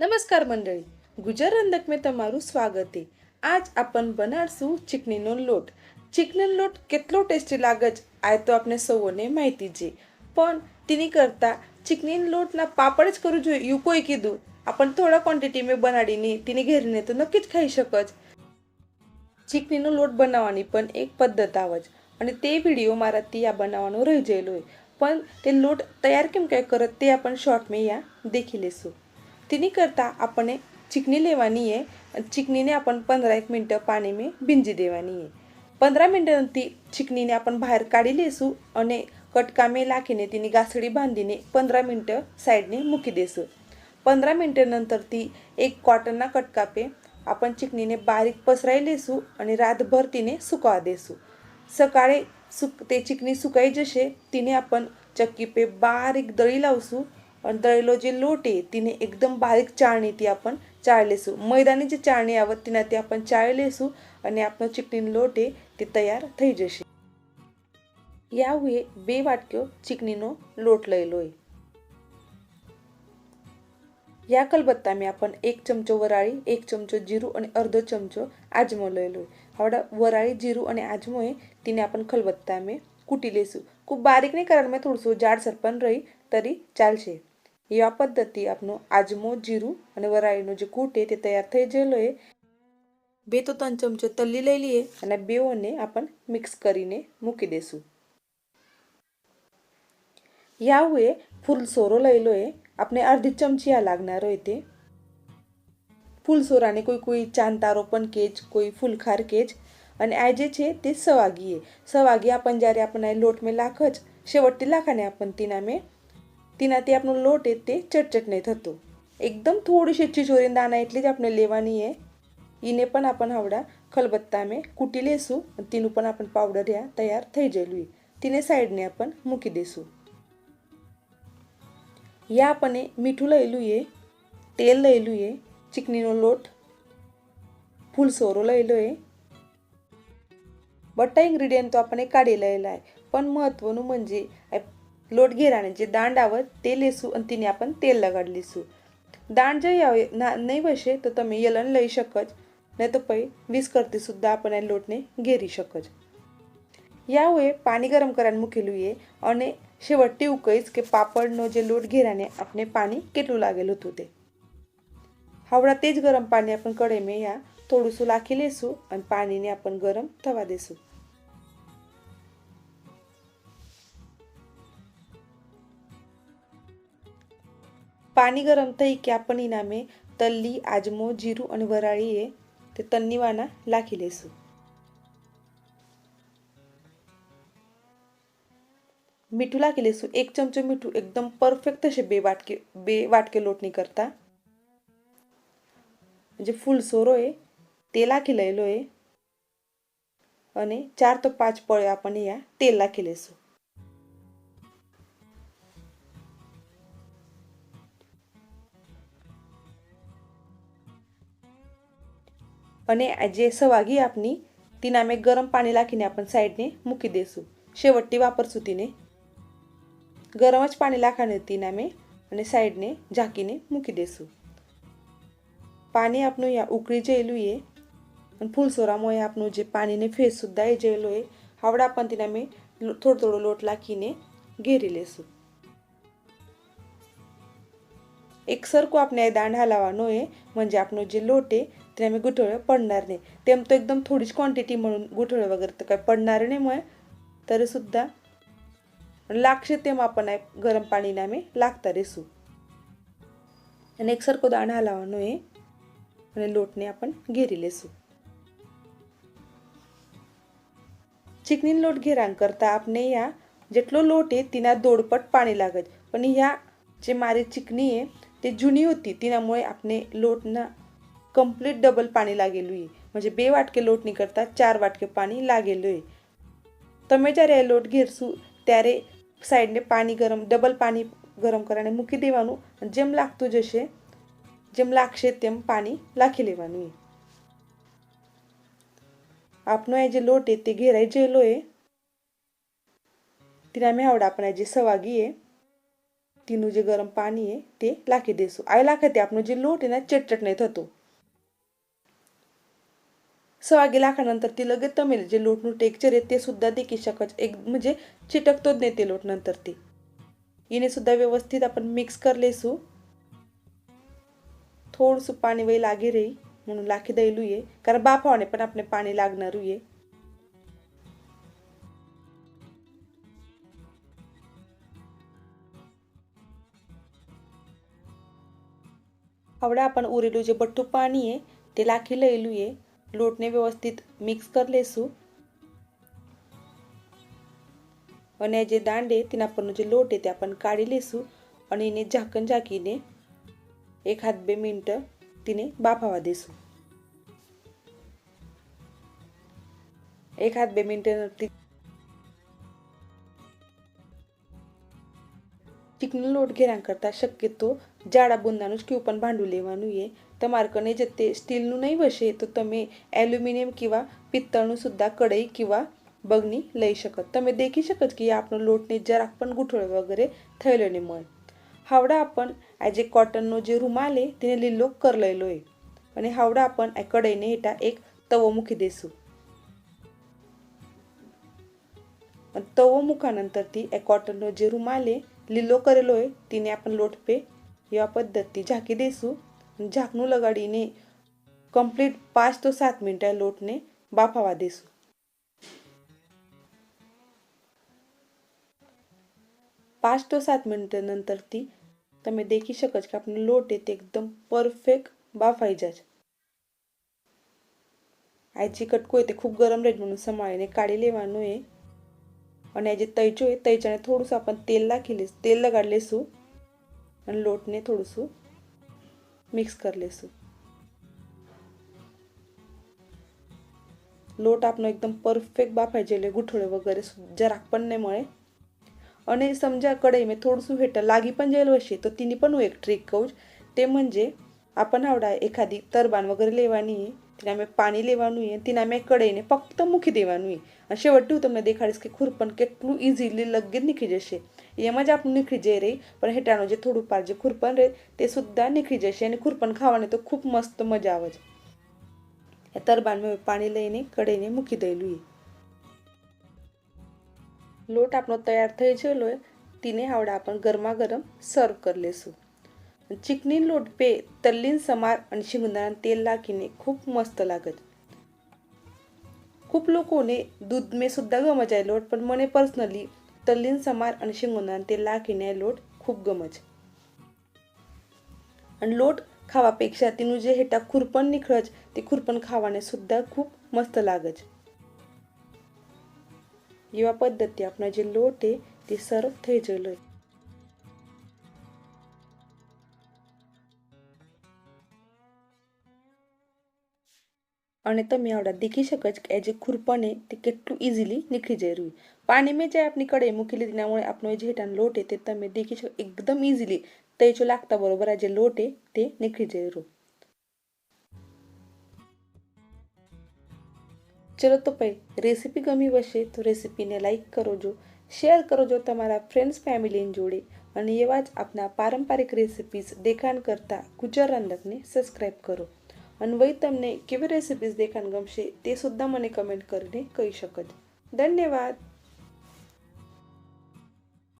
નમસ્કાર મંડળી. ગુજર રંધક મેં તમારું સ્વાગત છે. આજ આપણ બનાવશું ચીકણીનો લોટ. ચીકણીનો લોટ કેટલો ટેસ્ટી લાગે છે? આ તો આપણે સૌને માહિતી છે. પણ તેની કરતાં ચીકણીના લોટના પાપડ જ કરવું જોઈએ એવું કોઈ કીધું? થોડા ક્વોન્ટિટીમાં બનાડીને તેની ઘેરીને તો નક્કી જ ખાઈ શકો જ ચીકણીનો લોટ બનાવવાની પણ એક પદ્ધત આવે છે. અને તે વીડિયો મારાથી આ બનાવવાનો રહી ગયેલો હોય પણ તે લોટ તૈયાર કેમ કંઈ કરત તે આપણે શોર્ટમાં અહીંયા દેખી લેશું. तिन्ही करता आपण चिकनी लेवानी आहे. चिकनीने आपण पंधरा एक मिनटं पाणी मी भिंजी देवानी आहे. पंधरा मिनटं ती चिकनीने आपण बाहेर काढी लेसू आणि कटकामे लाखीने तिने गासडी बांधीने पंधरा मिनटं साईडने मुकी देसू. पंधरा मिनटानंतर ती एक कॉटनना कटकापे आपण चिकनीने बारीक पसराई लेसू आणि रातभर तिने सुकवा देसू. सकाळी सुक ते चिकनी सुकाई जसे तिने आपण चक्कीपे बारीक दळी लावसू અને दळलेलो जे लोट आहे तिने एकदम बारीक चाळणी ती आपण चाळलेसू मैदानी जी चाळणी आवत तिने ती ચાળી લેશું અને આપણો ચીકણીનો લોટ એ તે તૈયાર થઈ જશે. યાવું એ બે વાટક્યો ચીકણીનો લોટ લઈ લો યા કલબત્તામાં આપણને એક ચમચો વરાળી, એક ચમચો જીરું અને અડધો ચમચો આજમો લઈ લો હવે વરાળી, જીરું અને આજમો એ તેને આપણે ખલબત્તામાં કૂટી લેશું. ખૂબ બારીક નહીં કારણ મેં થોડું જાડ પણ રહી તરી ચાલશે. એવા પદ્ધતિ આપણો આજમો જીરું અને વરાળીનો જે કૂટ છે તે તૈયાર થઈ ગયેલો એ બે તો ત્રણ ચમચો તલ્લી લઈ લઈએ અને બેઓને आपण મિક્સ કરીને મૂકી દઈશું यावे फुल सोरो લઈ લો એ આપણે અડધી ચમચી આ લાગનાર હોય તે ફૂલ સોરાને કોઈ કોઈ ચાંતારો પણ કેજ કોઈ ફૂલખાર કેજ અને આ જે છે તે સવાગીએ સવાગી आपण જ્યારે આપણે લોટ મેં લાખ જ शेवटती लाखाने आपण तिना में તેનાથી આપણું લોટ એ તે ચટચટ નહીં થતો એકદમ થોડીશી છીછોરીને દાણા એટલી જ આપણે લેવાની એ એને પણ આપણે આવડા ખલબત્તા મેં કૂટી લેશું અને તેનું પણ આપણે પાવડર યા તૈયાર થઈ જયેલું તેને સાઈડને આપણ મૂકી દઈશું યા આપણે મીઠું લઈલું એ તેલ લઈલું એ ચીકણીનો લોટ ફૂલ સોરો લઈલો એ બધા ઇન્ગ્રેડિયન્ટ તો આપણે કાઢી લયેલા आहे पण महत्त्वानं म्हणजे लोट घेराण्याचे दांडावर ते लेसू आणि तिने आपण तेल लगाड लेसू. दांड जर यावे ना नाही बसे तर तुम्ही यलन लई शकच. नाही तर पै वीस करते सुद्धा आपण या लोटने घेरी शकच. यावे पाणी गरम करान मुकेलू ये आणि शेवटी उकळीच के पापडनो जे लोट घेराने आपने पाणी केटलू लागेल होतो होते. हावडा तेच गरम पाणी आपण कडेमे या थोडूसू लाखी लेसू आणि पाणीने आपण गरम थवा देसू. પાણી ગરમ થઈ ક્યાં પણ ઇનામે તલ્લી આજમો, જીરું અને વરાળીએ તે તન્નીવાના લાખી લેશું. મીઠું લાખી લેશું. એક ચમચો મીઠું એકદમ પરફેક્ટ છે. બે વાટકે બે વાટકે લોટની કરતા. જે ફૂલ સોરો એ, તે લાખી લઈ લો એ. અને ચાર તો પાંચ પળે આપણને યા તેલ લાખી લેશું. અને જે સવાગી આપની તીને અમે ગરમ પાણી નાખીને આપણે સાઈડને મૂકી દઈશું છેવટથી વાપરશું તીને. ગરમ જ પાણી નાખવાનું તીને અમે અને સાઈડને ઝાંકીને મૂકી દઈશું પાણી આપણું યા ઉકળી જયેલું એ. અને ફૂલસોરામાં એ આપણું જે પાણીને ફેસ સુદ્ધા એ જયેલો એ હાવડા પણ તેને અમે થોડો થોડો લોટ લાખીને ઘેરી લેશું. એક સરખું આપણે દાંડ હલાવવાનો એ म्हणजे આપણો જે લોટ એ त्याने गुठळं पडणार नाही. ते तो एकदम थोडीच क्वांटिटी म्हणून गुठळं वगैरे तर काय पडणार नाही मग तरीसुद्धा लागशे ते आपण आहे गरम पाणीने आम्ही लागता रेसू. आणि एकसारखं दाण हलावा नये आणि लोटने आपण घेरी लेसू. चिकनी लोट घेरांग करता आपने या जेटलो लोट आहे तिना दोडपट पाणी लागत. पण ह्या जे मारे चिकनी आहे ते जुनी होती तिनामुळे आपने लोटना કમ્પ્લીટ ડબલ પાણી લાગેલું એ म्हणजे બે વાટકે લોટની કરતાં ચાર વાટકે પાણી લાગેલું એ તમે જ્યારે એ લોટ ઘેરશું ત્યારે સાઈડને પાણી ગરમ ડબલ પાણી ગરમ કરીને મૂકી દેવાનું અને જેમ લાગતું જશે જેમ લાગશે તેમ પાણી લાખી લેવાનું એ આપનો એ જે લોટ आहे તે ઘેરાઈ ગયેલો એ तिला मी आवडा आपण जे सवागी आहे તેનું જે ગરમ પાણી છે તે લાખી દઈશું આ લાખાથી આપણો જે લોટ એના ચટચટ નહીં થતો सवागी लाखानंतर ती लगेच तमेल जे लोटणू टेक्चर आहे ते सुद्धा देखील शकच. एक म्हणजे चिटकतोच नाही ते लोट नंतर ती. हिने सुद्धा व्यवस्थित आपण मिक्स करले सू. थोडस पाणी वही लागे रे म्हणून लाखी दैलू ये. कारण बापावाने पण आपले पाणी लागणार ये. आवडा आपण उरेलू जे बट्टू पाणी आहे ते लाखी लिहिलू आहे લોટને વ્યવસ્થિત મિક્સ કરી લેશું. અને જે દાંડે તેના પરનો જે લોટ છે તે આપણે કાઢી લેશું અને એને ઝાકણ ઝાંકીને એક હાથ બે મિનિટ તેને બાફાવા દેશું. એક હાથ બે મિનિટ ચીકનો લોટ ઘેરાણ કરતાં શક્યતો જાડા બુંદાનું સ્ટીવ પણ ભાંડું લેવાનું એ तर मार्कने जे ते स्टीलनू नाही बसे तर तुम्ही ॲल्युमिनियम किंवा पित्तळनुसुद्धा कढई किंवा बघणी लई शकत. तुम्ही देखी शकत की आपण लोटने जर आपण गुठळ वगैरे ठेवले नाही मळ हावडा आपण ॲज ए कॉटननं जे रुमाल आहे तिने लिलो करलेलो आहे आणि हावडा आपण कढईने हेटा एक तवमुखी देसू. तवमुखानंतर ती ए कॉटननो जे रुमाल आहे लिलो करेलो आहे तिने आपण लोटपे या पद्धती झाकी देसू. ઝાકનું લગાડીને કમ્પ્લીટ પાંચ તો સાત મિનિટે લોટને બાફાવા દઈશું પાંચ તો સાત મિનિટ નંતરથી તમે દેખી શકો છો કે આપણો લોટ એ તે એકદમ પરફેક્ટ બાફાઈ જશે. આ જે કટકો હોય તે ખૂબ ગરમ રહે મને સમાળીને કાઢી લેવાનો એ. અને જે તૈચો એ તૈચાને થોડુંસું આપણને તેલ નાખી લઈશું, તેલ લગાડી લઈશું અને લોટને થોડુંસું મિક્સ કરી લઈશું લોટ આપણો એકદમ પરફેક્ટ બાફાઈ જાય એટલે ગુઠળે વગેરે જરાક પણ નહીં મળે અને समजा कढईमध्ये थोडंसं हेटं लागी पण जायला हशी તો तिने पण હું એક ટ્રીક કહું તે म्हणजे आपण આવડા એખાદી તરબાન વગેરે લેવાની તેના મેં પાણી લેવાનું છે તેના મેં કઢઈને ફક્ત મૂકી દેવાનું અને છેવટે હું તમને દેખાડીશ કે ખુરપણ કેટલું ઇઝીલી લગે નીકળી જશે એમ જ આપણું નીકળી જઈ રહી. પણ હેઠાનું જે થોડું પાર જે ખુરપણ રહે તે સુદ્ધા નીકળી જશે. અને ખુરપણ ખાવાની તો ખૂબ મસ્ત મજા આવે છે. તરબાન મેં પાણી લઈને કઢાઈને મૂકી દઈલું એ. લોટ આપણો તૈયાર થઈ ગયેલો તીને આવડા આપણ ગરમા ગરમ સર્વ કરી લેશું. ચીકની લોટ પે તલ્લીન સમાર અને શિંગદાણા તેલ નાખીને ખૂબ મસ્ત લાગે છે. ખૂબ લોકોને દૂધ મેં સુદ્ધા ગમે જાય લોટ, પણ મને પર્સનલી તલ્લીન સમાર અને શિંગદાણા તેલ નાખીને લોટ ખૂબ ગમે છે. आणि लोट ખાવાપેક્ષા તેનું જે હેટા ખુરપણ નીકળે છે, તે ખુરપણ ખાવાને સુદ્ધા ખૂબ મસ્ત લાગે છે. એવા પદ્ધતિ આપણા જે લોટ છે, તે સર્વ થઈ ગયેલો અને તમે આવડા દેખી શકો છો કે એ જે ખુરપણ એ તે કેટલું ઇઝીલી નીકળી જઈ રહ્યું. પાણીમાં જે આપણી કઢાઈ મૂકી લીધી ના આપણો જે હેઠાનો લોટ તે તમે દેખી શકો એકદમ ઇઝીલી તે જો લાગતા બરોબર આ જે લોટ તે નીકળી જઈ રહ્યું. ચલો તો ભાઈ રેસીપી ગમી હશે તો રેસીપીને લાઇક કરજો શેર કરો જો તમારા ફ્રેન્ડ્સ ફેમિલીની જોડે અને એવા જ આપના પારંપરિક રેસીપીઝ દેખાણ કરતા ગુજરાત રંધકને સબસ્ક્રાઈબ કરો. અને વય તમને કેવી રેસિપીઝ દેખાણ ગમશે તે સુદ્ધા મને કમેન્ટ કરીને કહી શકો ધન્યવાદ.